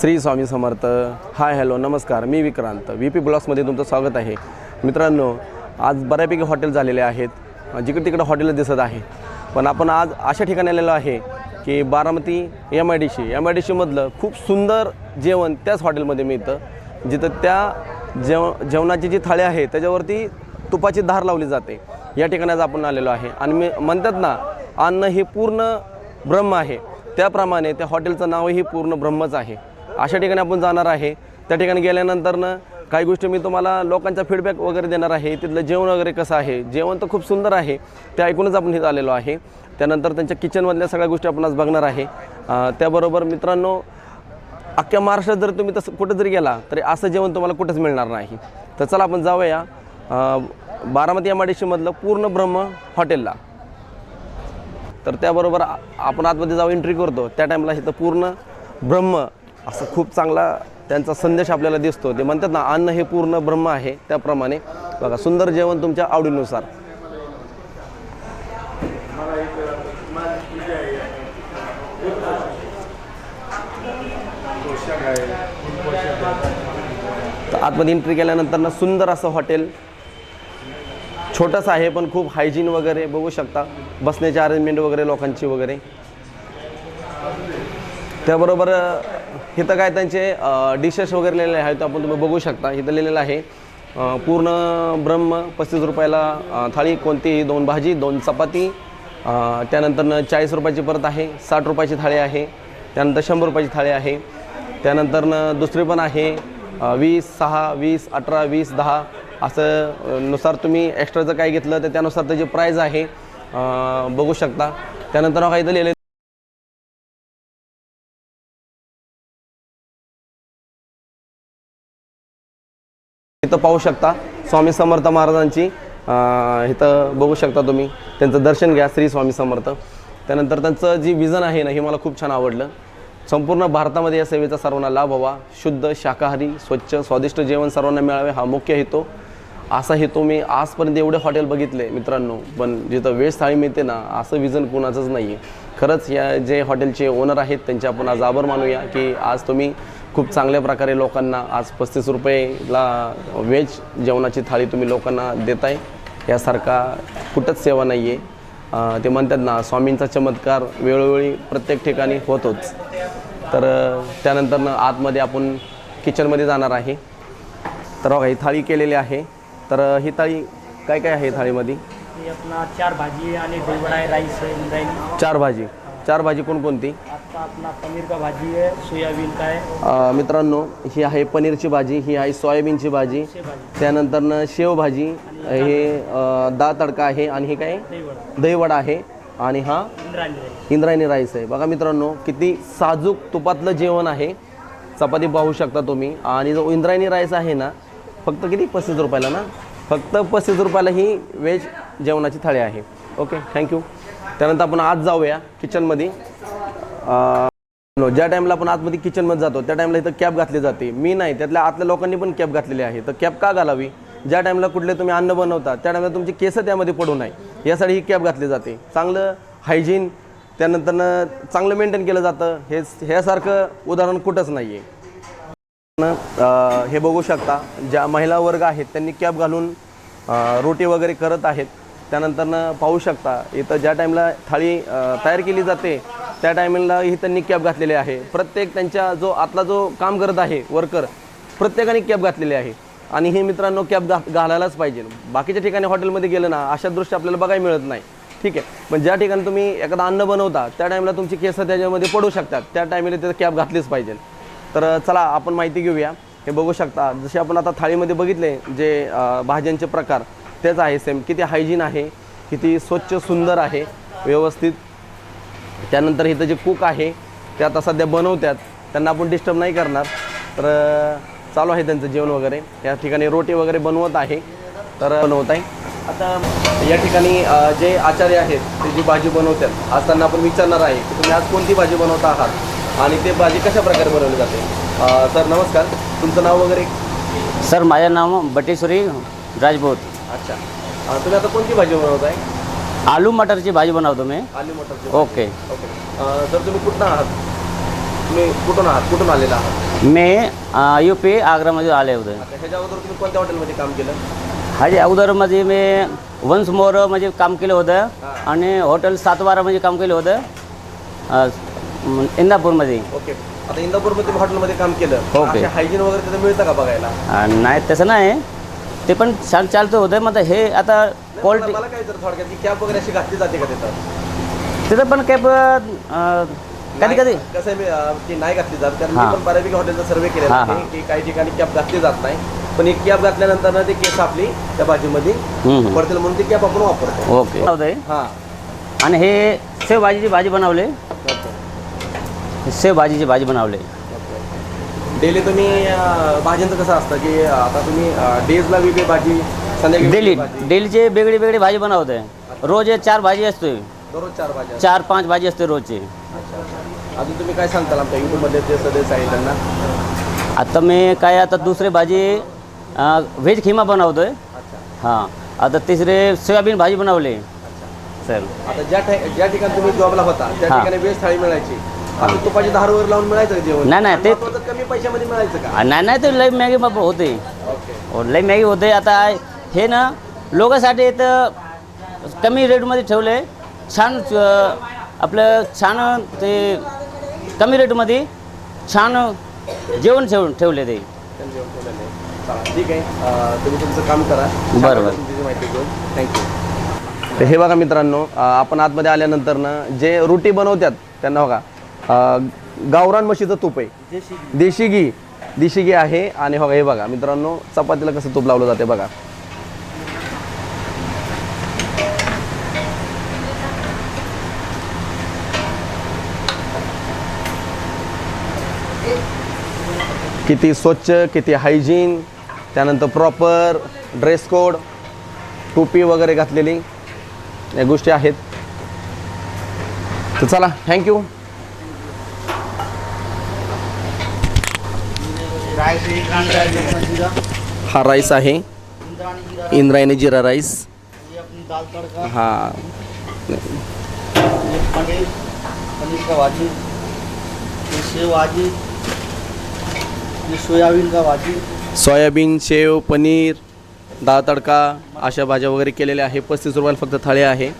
Shri Swami Samarth. Hi hello नमस्कार. मी Vikrant. V P ब्लॉक्समध्ये तुमचं स्वागत आहे. मित्रांनो आज बऱ्यापैकी हॉटेल झालेले आहेत. जिकडे तिकडे हॉटेल दिसत आहे. पण आपण आज अशा ठिकाणी आलेलो आहे की Baramati M I D C M I D सीमधलं खूप सुंदर जेवण त्याच हॉटेलमध्ये मिळतं. जिथं त्या जेव जेवणाची जी थाळी आहे त्याच्यावरती तुपाची धार लावली जाते. या ठिकाणी आज आपण आलेलो आहे. आणि मी म्हणतात ना अन्न हे पूर्ण ब्रह्म आहे. त्याप्रमाणे त्या हॉटेलचं नावही पूर्ण ब्रह्मच आहे. अशा ठिकाणी आपण जाणार आहे. त्या ठिकाणी गेल्यानंतरनं काही गोष्टी मी तुम्हाला लोकांचा फीडबॅक वगैरे देणार आहे. तिथलं जेवण वगैरे कसं आहे? जेवण तर खूप सुंदर आहे. ते ऐकूनच आपण इथं आलेलो आहे. त्यानंतर त्यांच्या किचनमधल्या सगळ्या गोष्टी आपण आज बघणार आहे. त्याबरोबर मित्रांनो अख्ख्या महाराष्ट्रात जर तुम्ही तसं कुठं जरी गेला तरी असं जेवण तुम्हाला कुठंच मिळणार नाही. तर चला आपण जाऊया. बारामती एम आय डी सीमधलं पूर्ण ब्रह्म हॉटेलला. तर त्याबरोबर आपण आतमध्ये जाऊ एंट्री करतो. त्या टाईमला इथं पूर्ण ब्रह्म असं खूप चांगला त्यांचा संदेश आपल्याला दिसतो. ते म्हणतात ना अन्न हे पूर्ण ब्रह्म आहे. त्याप्रमाणे बघा सुंदर जेवण तुमच्या आवडीनुसार. तर आतमध्ये एंट्री केल्यानंतर ना सुंदर असं हॉटेल छोटंसं आहे पण खूप हायजीन वगैरे बघू शकता. बसण्याची अरेंजमेंट वगैरे लोकांची वगैरे. त्याबरोबर इथं काय त्यांचे डिशेस वगैरे लिहिलेले आहेत आपण तुम्ही बघू शकता. इथं लिहिलेलं आहे पूर्ण ब्रह्म पस्तीस रुपयाला थाळी कोणतीही दोन भाजी दोन चपाती त्यानंतरनं त्यानंतर चाळीस रुपयाची परत आहे साठ रुपयाची थाळी आहे त्यानंतर शंभर रुपयाची थाळी आहे त्यानंतर दुसरी पण आहे वीस सहा वीस अठरा वीस दहा असं नुसार तुम्ही एक्स्ट्राचं काय घेतलं तर त्यानुसार त्याची प्राईज आहे बघू शकता. त्यानंतर काही इथं लिहिले इथं पाहू शकता स्वामी समर्थ महाराजांची इथं बघू शकता तुम्ही. त्यांचं दर्शन घ्या श्री स्वामी समर्थ. त्यानंतर त्यांचं जी विजन आहे ना हे मला खूप छान आवडलं. संपूर्ण भारतामध्ये या सेवेचा सर्वांना लाभ व्हावा. शुद्ध शाकाहारी स्वच्छ स्वादिष्ट जेवण सर्वांना मिळावे हा मुख्य हेतू. असा हेतू मी आजपर्यंत एवढे हॉटेल बघितले मित्रांनो पण जिथं वेज थाळी मिळते ना असं विजन कुणाचंच नाही आहे खरंच या जे हॉटेलचे ओनर आहेत त्यांचे आपण आज आभार मानूया की आज तुम्ही खूप चांगल्या प्रकारे लोकांना आज पस्तीस रुपयेला व्हेज जेवणाची थाळी तुम्ही लोकांना देताय. यासारखा कुठंच सेवा नाही आहे ते म्हणतात ना स्वामींचा चमत्कार वेळोवेळी प्रत्येक ठिकाणी होतोच. तर त्यानंतर ना आतमध्ये आपण किचनमध्ये जाणार आहे. तर बघा ही थाळी केलेली आहे. तर ही थाळी काय काय आहे थाळीमध्ये? हे चार भाजी आणि राईस. चार भाजी. चार भाजी कोणकोणती? पनीर का भाजी आहे सोयाबीन का आहे अ, मित्रांनो ही आहे पनीरची भाजी ही आहे सोयाबीनची भाजी. त्यानंतर न शेवभाजी हे डाळ तडका आहे आणि हे काय? दहीवडा. आहे आणि हा इंद्रायणी राईस. आहे. बघा मित्रांनो किती साजूक तुपातलं जेवण आहे. चपाती पाहू शकता तुम्ही. आणि जो इंद्रायणी राईस आहे ना फक्त किती? पस्तीस रुपयाला ना? फक्त पस्तीस रुपयाला ही व्हेज जेवणाची थाळी आहे. Okay thank you. त्यानंतर आपण आज जाऊया किचनमध्ये ज्या टाईमला आपण आतमध्ये किचनमध्ये जातो त्या टाईमला इथं कॅप घातली जाते. मी नाही त्यातल्या आतल्या लोकांनी पण कॅप घातलेली आहे. तर कॅप का घालावी? ज्या टाईमला कुठले तुम्ही अन्न बनवता त्या टाईमला तुमची केस त्यामध्ये पडू नये. यासाठी ही कॅप घातली जाते. चांगलं हायजीन त्यानंतर चांगलं मेंटेन केलं जातं. हे ह्यासारखं उदाहरण कुठंच नाही आहे हे बघू शकता ज्या महिला वर्ग आहेत त्यांनी कॅप घालून रोटी वगैरे करत आहेत. त्यानंतरनं पाहू शकता इथं ज्या टाईमला थाळी तयार केली जाते त्या टायमिंगला ही त्यांनी कॅप घातलेली आहे. प्रत्येक त्यांच्या जो आतला जो काम करत आहे वर्कर प्रत्येकाने कॅप घातलेली आहे. आणि हे मित्रांनो कॅप घा घालायलाच पाहिजे. बाकीच्या ठिकाणी हॉटेलमध्ये गेलं ना अशा दृष्टी आपल्याला बघायला मिळत नाही. ठीक आहे? पण ज्या ठिकाणी तुम्ही एखादा अन्न बनवता त्या टाईमला तुमची केस त्याच्यामध्ये पडू शकतात. त्या टायमिंगला तिथं कॅप घातलीच पाहिजे. तर चला आपण माहिती घेऊया. हे बघू शकता जसे आपण आता थाळीमध्ये बघितले जे भाज्यांचे प्रकार तेच आहे सेम किती हायजीन आहे किती स्वच्छ सुंदर आहे व्यवस्थित. त्यानंतर इथं जे कुक आहे ते आता सध्या बनवतात त्यांना आपण डिस्टर्ब नाही करणार. तर चालू आहे त्यांचं जेवण वगैरे. या ठिकाणी रोटी वगैरे बनवत आहे. तर बनवत आहे. आता या ठिकाणी जे आचार्य आहेत ते जी भाजी बनवतात आज त्यांना आपण विचारणार आहे की तुम्ही आज कोणती भाजी बनवता आहात? आणि ते भाजी कशा प्रकारे बनवली जाते? सर नमस्कार. तुमचं नाव वगैरे? सर माझं नाव बटेश्वरी राजपूत. अच्छा. अ, तुम्ही आता कोणती भाजी बनवताय? आलू मटरची भाजी बनवतो मी. आलू मटरची ओके. ओके. अ, सर तुम्ही कुठं आहात? तुम्ही कुठून आहात? कुठून आलेला आहात? मी यू पी आग्रामध्ये आले होते. आता ह्याच्या अगोदर तुम्ही कोणत्या हॉटेलमध्ये काम केलं? हाजी अगोदरमध्ये मी वन्स मोर म्हणजे काम केलं होतं आणि हॉटेल सातबारामध्ये काम केलं होतं अ, म, इंदापूरमध्ये. ओके. आता इंदापूरमध्ये तुम्ही हॉटेलमध्ये काम केलं. ओके. हायजीन वगैरे तिथं मिळतं का बघायला? अ, नाही तसं नाही. ते पण छान चालतं होतं मग हे आता क्वालिटी मला काय तर थोडक्यात की कॅब वगैरे अशी घातली जाते का तिथं? तिथं पण कॅब कधी कधी? कसं आहे मी, ती नाही घातली जात कारण हां. मी पण बऱ्यापैकी हॉटेलचा सर्वे केलेला हां, आहे हां. की काही ठिकाणी कॅब घातली जात नाही. पण एक कॅब घातल्यानंतर ना ती केस आपली त्या भाजीमध्ये हम्म, हम्म. पडतील म्हणून ती कॅब आपण वापरतो. ओके. होतंय हां. आणि हे शेव भाजीची भाजी बनवले. शेव भाजीची भाजी बनवले. डेली तुम्ही भाज्यांचं कसं असतं की आता तुम्ही डेजला वेगळी भाजी संध्याकाळी डेली वेगळी भाजी. डेलीचे वेगळी वेगळी भाजी बनवते. रोज हे चार भाजी असते. दररोज चार भाज्या चार पाच भाजी असते रोजची. अच्छा अच्छा. अजून तुम्ही काय सांगताल आमच्या युट्यूबमध्ये ते सदस्य आहे त्यांना? आता मी काय आता दुसरी भाजी व्हेज खिमा बनवतोय. अच्छा. हां. आता तिसरे सोयाबीन भाजी बनवली. चल. आता ज्या ज्या ठिकाणी तुम्ही जॉबला होता त्या हां. ठिकाणी वेज थाळी मिळायची. आता तुपाची दहा वगैरे लावून मिळायचं का जेवण? नाही, नाही, आणि ते- महत्त्वाचं कमी पैशामध्ये मिळायचं का? आ, नाही नाही ते लई मॅगी बाबा होते. ओके. हो, लई मॅगी होते. आता हे ना लोकांसाठी इथं कमी रेटमध्ये ठेवले. छान अ, आपलं छान ते कमी रेटमध्ये छान जेवण ठेवून ठेवले ते. त्यांनी जेवण केलेलं आहे. चालेल, ठीक आहे. अं, तुम्ही तुमचं काम करा. बरं, बरं. तुमची माहिती घेऊन. थँक्यू तर हे बघा मित्रांनो अं, आपण आतमध्ये आल्यानंतर ना जे रोटी बनवतात त्यांना बघा. गावरान म्हशीचं तूप आहे. देशी घी. देशी घी आहे आणि हो हे बघा मित्रांनो चपातीला कसं तूप लावलं जाते बघा. किती स्वच्छ किती हायजीन त्यानंतर प्रॉपर ड्रेस कोड टोपी वगैरे घातलेली. या गोष्टी आहेत. तर चला थँक्यू हा राईस आहे. इंद्रायणी जिरा राईस. हा. पनीर का भाजी भाजी सोयाबीन का भाजी सोयाबीन शेव पनीर डाळ तडका अशा भाज्या वगैरे केलेल्या आहे पस्तीस रुपयाला फक्त थाळी आहे.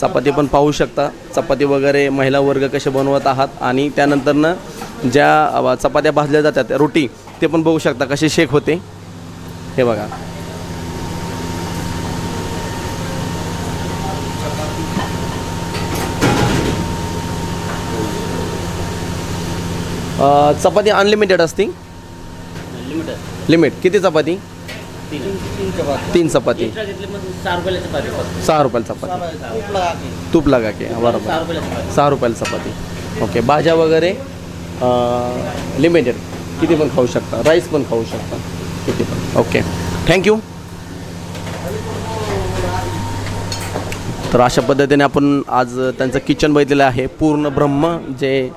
चपाती पण पाहू शकता. चपाती वगैरे महिला वर्ग कसे बनवत आहात? आणि त्यानंतरनं ज्या चपात्या भाजल्या जातात रोटी ते पण बघू शकता कसे शेक होते. हे बघा. चपाती अनलिमिटेड असती. लिमिट किती चपाती? तीन चपाती. सहा रुपयाला चपाती. तूप लगा के. बरोबर. सहा रुपयाला चपाती. ओके भाज्या वगैरे लिमिटेड किती पण खाऊ शकता राईस पण खाऊ शकता. किती पण. ओके थँक्यू तर अशा पद्धतीने आपण आज त्यांचं किचन बघितलेलं आहे. पूर्ण ब्रह्म जे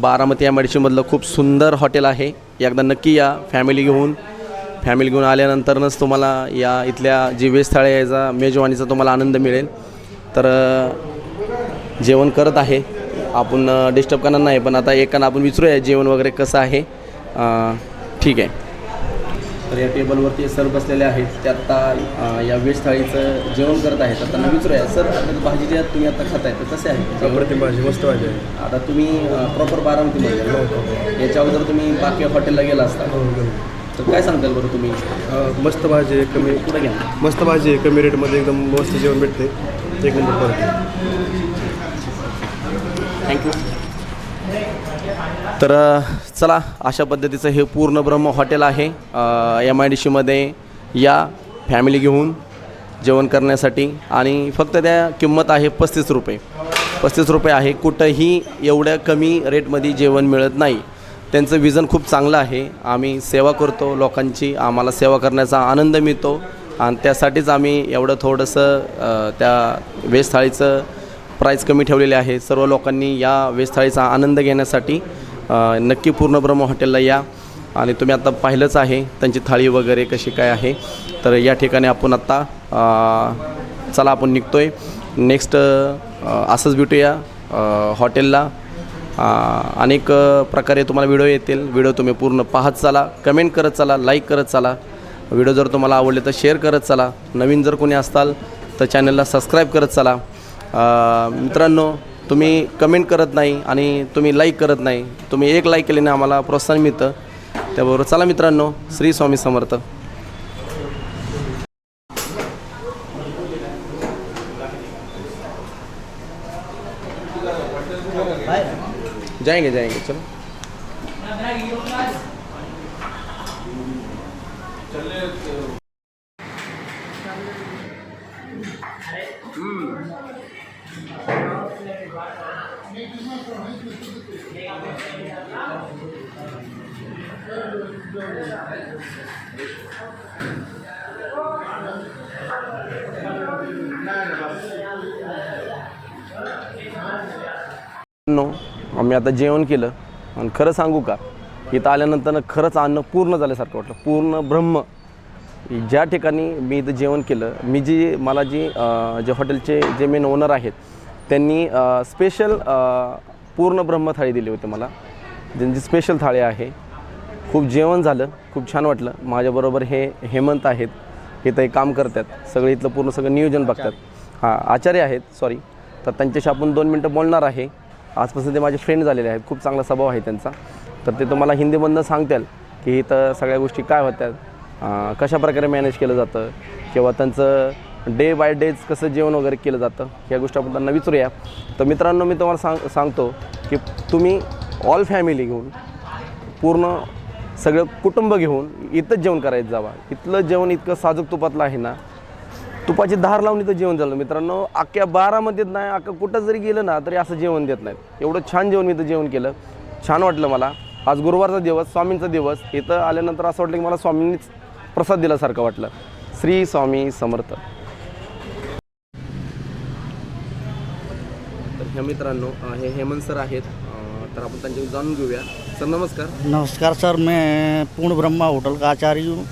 बारामती या मेडिसिनमधलं खूप सुंदर हॉटेल आहे. एकदा नक्की या फॅमिली घेऊन फॅमिली घेऊन आल्यानंतरच तुम्हाला या इथल्या जी वेज याचा यायचा मेजवानीचा तुम्हाला आनंद मिळेल. तर जेवण करत आहे. आपण डिस्टर्ब करणार नाही पण आता एकानं आपण विचारूया जेवण वगैरे कसं आहे. ठीक आहे. तर या टेबलवरती सर बसलेले आहेत. ते आत्ता या वेज थाळीचं जेवण करत आहेत. तर त्यांना विचारूया सर आपल्याला भाजी जी तुम्ही आता खाताय. तर कसे आहे जेवण? अप्रतिम भाजी मस्त भाजी आहे. आता तुम्ही प्रॉपर बारामतीमध्ये. याच्या अगोदर तुम्ही बाकी हॉटेलला गेला असता. हो. तर काय सांगताल बरं तुम्ही? मस्त भाजी आहे कमी कुठं घ्या मस्त भाजी आहे कमी रेटमध्ये एकदम मस्त जेवण भेटते एक नंबर थँक्यू तर चला अशा पद्धतीचं हे पूर्ण ब्रह्म हॉटेल आहे. एम आय डी सीमध्ये या फॅमिली घेऊन जेवण करण्यासाठी. आणि फक्त त्या किंमत आहे पस्तीस रुपये. पस्तीस रुपये आहे. कुठंही एवढ्या कमी रेटमध्ये जेवण मिळत नाही. त्यांचं विजन खूप चांगलं आहे. आम्ही सेवा करतो लोकांची. आम्हाला सेवा करण्याचा आनंद मिळतो. आणि त्यासाठीच आम्ही एवढं थोडंसं त्या वेज थाळीचं प्राईस कमी ठेवलेले आहे. सर्व लोकांनी या वेज थाळीचा आनंद घेण्यासाठी नक्की पूर्ण ब्रह्म हॉटेलला या. आणि तुम्ही आता पाहिलंच आहे त्यांची थाळी वगैरे कशी काय आहे. तर या ठिकाणी आपण आत्ता चला आपण निघतो आहे नेक्स्ट असंच भेटूया हॉटेलला. अनेक प्रकारे तुम्हाला व्हिडिओ येतील. व्हिडिओ तुम्ही पूर्ण पाहत चला कमेंट करत चला लाईक करत चला. व्हिडिओ जर तुम्हाला आवडले तर शेअर करत चला. नवीन जर कोणी असताल तर चॅनलला सबस्क्राईब करत चला. मित्रांनो तुम्ही कमेंट करत नाही आणि तुम्ही लाईक करत नाही. तुम्ही एक लाईक केल्याने आम्हाला प्रोत्साहन मिळतं. त्याबरोबर चला मित्रांनो श्री स्वामी समर्थ. जाएंगे जाएंगे चलो. नो आम्ही आता जेवण केलं. आणि खरं सांगू का इथं आल्यानंतर खरंच अन्न पूर्ण झाल्यासारखं वाटलं. पूर्ण ब्रह्म. ज्या ठिकाणी मी इथं जेवण केलं मी जी मला जी जे हॉटेलचे जे मेन ओनर आहेत त्यांनी स्पेशल पूर्ण ब्रह्म थाळी दिली होती मला. ज्यांची स्पेशल थाळी आहे. खूप जेवण झालं खूप छान वाटलं. माझ्याबरोबर हे हेमंत आहेत. इथं ते काम करतात. सगळे इथलं पूर्ण सगळं नियोजन बघतात. हां आचार्य आहेत सॉरी तर त्यांच्याशी आपण दोन मिनटं बोलणार आहे. आजपासून ते माझे फ्रेंड झालेले आहेत. खूप चांगला स्वभाव आहे त्यांचा. तर ते तुम्हाला हिंदीमधनं सांगतील की इथं सगळ्या गोष्टी काय होत्यात कशाप्रकारे कशा प्रकारे मॅनेज केलं जातं किंवा त्यांचं डे बाय डेज कसं जेवण वगैरे केलं जातं ह्या गोष्टी आपण त्यांना विचारूया. तर मित्रांनो मी तुम्हाला सांग सांगतो की तुम्ही ऑल फॅमिली घेऊन पूर्ण सगळं कुटुंब घेऊन इथंच जेवण करायचं जावा. इथलं जेवण इतकं साजूक तुपातलं आहे ना तुपाची धार लावून इथं जेवण झालं. मित्रांनो अख्ख्या बारामध्येच नाही अख्खा कुठं जरी गेलं ना तरी असं जेवण देत नाहीत. एवढं छान जेवण मी इथं जेवण केलं. छान वाटलं मला. आज गुरुवारचा दिवस स्वामींचा दिवस. इथं आल्यानंतर असं वाटलं की मला स्वामींनीच प्रसाद दिल्यासारखं वाटलं. श्री स्वामी समर्थ. तर ह्या मित्रांनो हे हेमंत सर आहेत. तर आपण त्यांच्याकडे जाणून घेऊया. सर नमस्कार. नमस्कार सर. मैं पूर्ण ब्रह्मा होटल का आचार्य हूँ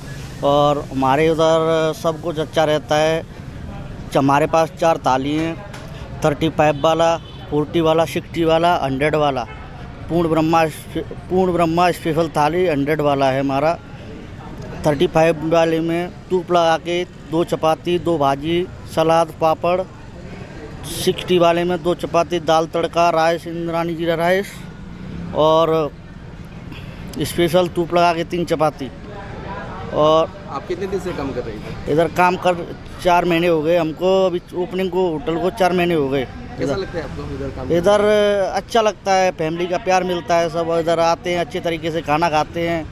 और हमारे उधर सब कुछ अच्छा रहता है। हमारे पास चार थाली हैं थर्टी फाइव वाला फोर्टी वाला सिक्सटी वाला हंड्रेड वाला। पूर्ण ब्रह्मा पूर्ण ब्रह्मा स्पेशल थाली हंड्रेड वाला है हमारा। थर्टी फाइव वाले में टूप लगा के दो चपाती, दो भाजी, सलाद, पापड़। सिक्सटी वाले में दो चपाती, दाल तड़का, राइस इंद्रानी जीरा राइस और स्पेशल टूप लगा के तीन चपाती। और आप कितने दिन से काम कर रहे थे इधर काम कर चार महीने हो गए हमको अभी ओपनिंग को होटल को चार महीने हो गए। कैसा लगता है आपको इधर काम इधर अच्छा लगता है फैमिली का प्यार मिलता है सब इधर आते हैं अच्छे तरीके से खाना खाते हैं।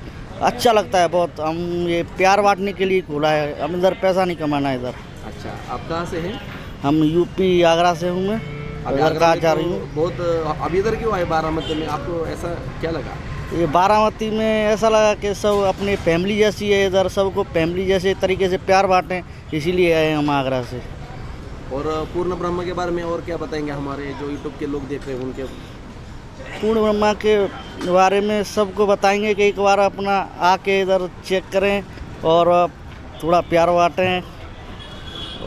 अच्छा लगता है बहुत हम ये प्यार बांटने के लिए खोला है हम इधर पैसा नहीं कमाना है इधर। अच्छा आप कहाँ से हैं? हम यूपी आगरा से हूँ मैं इधर आगरा जा रही तो हूँ। बहुत अभी इधर क्यों आए बारामती में? आपको ऐसा क्या लगा? ये बारामती में ऐसा लगा कि सब अपनी फैमिली जैसी है इधर सबको फैमिली जैसे तरीके से प्यार बांटें इसीलिए आए हम आगरा से। और पूर्ण ब्रह्म के बारे में और क्या बताएँगे हमारे जो यूट्यूब के लोग देख रहे हैं उनके? पूर्ण ब्रह्मा के बारे में सबको बताएँगे कि एक बार अपना आके इधर चेक करें और थोड़ा प्यार बांटें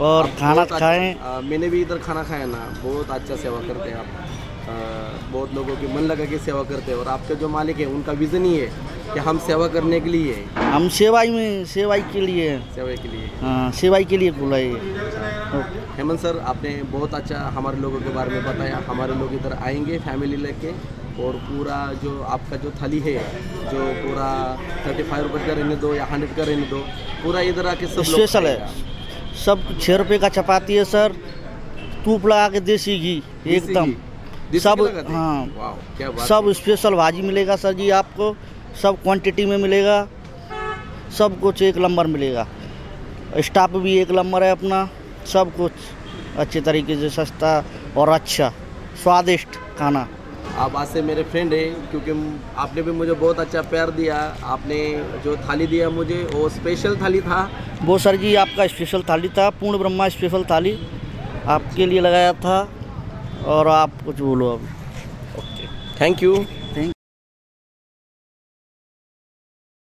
और खाना अच्छा- खाएँ। मैंने भी इधर खाना खाया ना बहुत अच्छा सेवा करते हैं आप। बहुत लोगों के मन लगा के सेवा करते हैं और आपके जो मालिक है उनका विज़न ही है कि हम सेवा करने के लिए हम सेवाई में सेवाई के लिए। हैं। सेवा के लिए। हाँ सेवाई के लिए खुला है। हेमंत सर आपने बहुत अच्छा हमारे लोगों के बारे में बताया। हमारे लोग इधर आएँगे फैमिली लेके और पूरा जो आपका जो थाली है जो पूरा थर्टी फाइव रुपये का रहने दो या हंड्रेड का रहने दो पूरा इधर आके सब स्पेशल है। सब छः रुपये का चपाती है सर। टूप लगा के देसी घी। एकदम। सब हैं? क्या बात सब स्पेशल भाजी मिलेगा सर जी आपको सब क्वांटिटी में मिलेगा सब कुछ एक नंबर मिलेगा। स्टाफ भी एक नंबर है अपना सब कुछ अच्छे तरीके से सस्ता और अच्छा स्वादिष्ट खाना। आप आज से मेरे फ्रेंड हैं क्योंकि आपने भी मुझे बहुत अच्छा प्यार दिया। आपने जो थाली दिया मुझे वो स्पेशल थाली था। वो सर जी आपका स्पेशल थाली था पूर्ण ब्रह्मा स्पेशल थाली आपके लिए लगाया था। और आप कुछ बोलो अब। Okay thank you